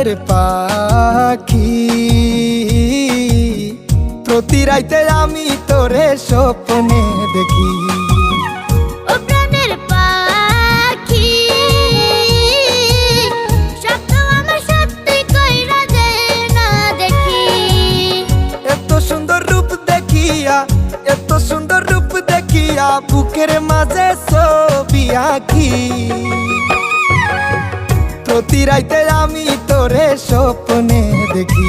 আমাদের পাখি। প্রতি রাইতে আমি তোরে স্বপ্নে দেখি। এত সুন্দর রূপ দেখিয়া বুকের মাঝে ছবি আঁকি। প্রতি রাইতে আমি তোরে স্বপ্নে দেখি।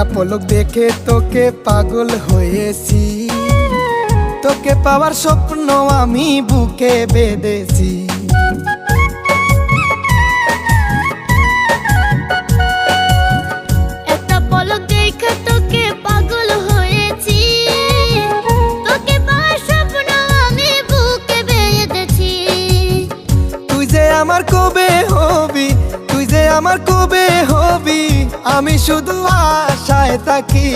একটা পলক দেখে তোকে পাগল হয়েছি। তোকে পাওয়ার স্বপ্ন আমি বুকে বেঁধেছি। একটা পলক দেখে তোকে পাগল হয়েছি। তোকে পাওয়ার স্বপ্ন আমি বুকে বেঁধেছি। তুই যে আমার কবে হবি তুই যে আমার কবে হবি আমি শুধু আশায় থাকি।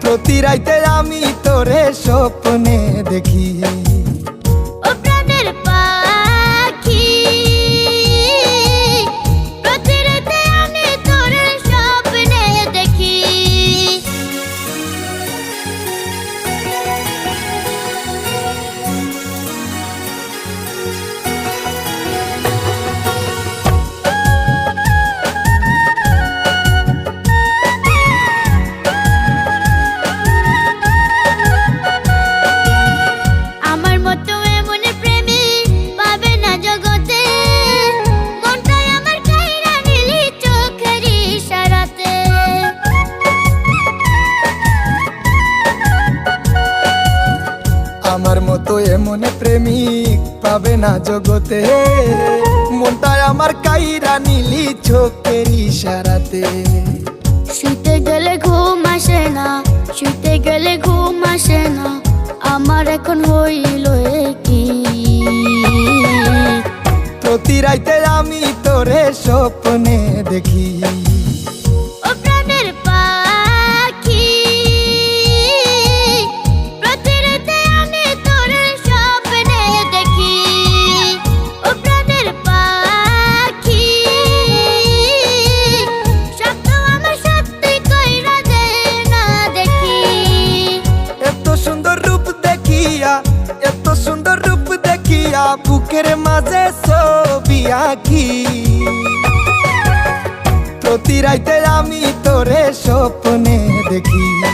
প্রতি রাইতে আমি তোরে স্বপ্নে দেখি। প্রেমিক পাবে না জগতে। মনটায় আমার কাইরা নীলি চোখের ইশারাতে। শুতে গেলে ঘুম আসে না শুতে গেলে ঘুম আসে না আমার এখন হইল কি প্রতি রাইতে আমি তোরে স্বপ্নে দেখি। দেখিয়া বুকের মাঝে ছবি আঁকি। প্রতি রাইতে আমি তোরে স্বপ্নে দেখি।